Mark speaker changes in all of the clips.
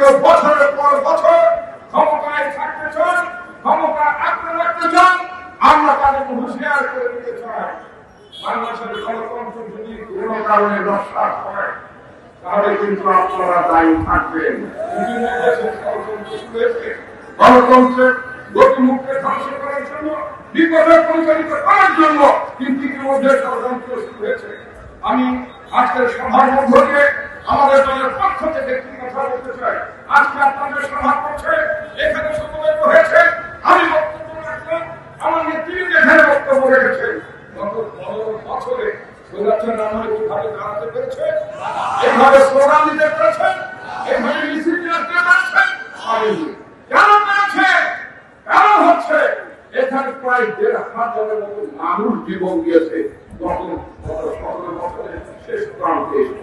Speaker 1: কেউ বছরের পর বছর ক্ষমতায় থাকতে চান, ক্ষমতা আঁকড়ে রাখতে চান, আমরা তাদেরকে হুঁশিয়ার করে দিতে চাই বাংলাদেশের গণতন্ত্র যদি কোনো কারণে নস্বাত হয়, তাহলে কিন্তু আপনারা দায়ী থাকবেন। গণতন্ত্রের গতিমুখকে ধ্বংস করার জন্য, বিপদে পরিচালিত করার জন্য কিন্তু ইতিমধ্যে ষড়যন্ত্র শুরু হয়েছে আমি আজকের সভার মধ্য দিয়ে আমাদের দলের পক্ষ থেকে কথা বলতে চাই। আজকে আপনাদের সভা করছে, এখানে সমবেত হয়েছে। আমি বক্তব্য রাখলাম। আমার নেতৃত্ব এখানে বক্তব্য রেখেছেন গত পনেরো বছরে সৌরাষ্ট্রের নামে কীভাবে দাঁড়াতে পেরেছে এইভাবে স্লোগান দিতে পেরেছেন এইভাবে মিছিল পেরেছেন পারেনি। কেন পেরেছে, কেন হচ্ছে? এখানে প্রায় দেড় হাজারের মতো মানুষ জীবন দিয়েছে গত গত সতেরো বছরের শেষ প্রান্তে এসে।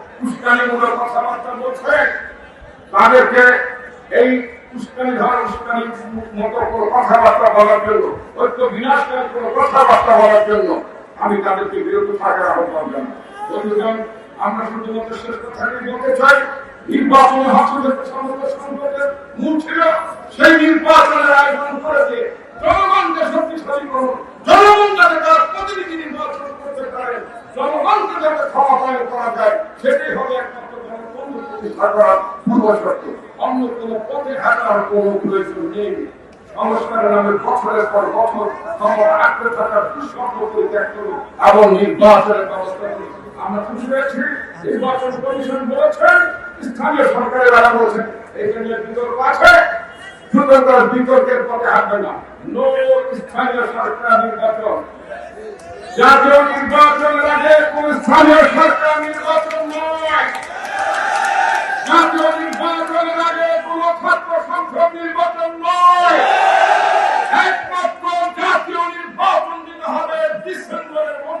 Speaker 1: উস্কানিমূলক কথাবার্তা বলছে, তাদেরকে এই উস্কানি ধর, উস্কানি মতো কোনো কথাবার্তা বলার জন্য, ঐক্য বিনাশকারী কোনো কথাবার্তা বলার জন্য আমি তাদেরকে বিরত থাকার আহ্বান জানাই। বন্ধুগণ, আমরা শুধুমাত্র শেষ কথা বলতে চাই, নির্বাচনী হস্তক্ষেপ সমস্ত সম্পর্কের মূল ছিল সেই নির্বাচনের আয়োজন করে দিয়ে জনগণকে শক্তিশালী করুন জনগণ যাতে তার প্রতিনিধি নির্বাচন করতে পারে জনগণকে যাতে ক্ষমতায়ন করা যায় সেটাই হবে একমাত্র প্রতিষ্ঠা করার পূর্ব শর্ত অন্য কোনো পথে হাঁটার কোনো প্রয়োজন নেই। সংস্কারের বিতর্কের পথে হাঁটবে না। নো স্থানীয় সরকার নির্বাচন। জাতীয় নির্বাচনের আগে কোন স্থানীয় সরকার নির্বাচন নয় জাতীয় নির্বাচনের আগে কোন ছাত্র সংসদ নির্বাচন নয় একমাত্র জাতীয় নির্বাচন দিতে হবে ডিসেম্বরের মধ্যে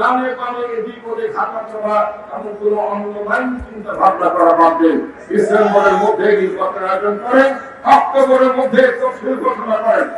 Speaker 1: কোন ডিসেম্বরের মধ্যে নির্বাচন আয়োজন করেন অক্টোবরের মধ্যে তফসিল ঘোষণা করেন।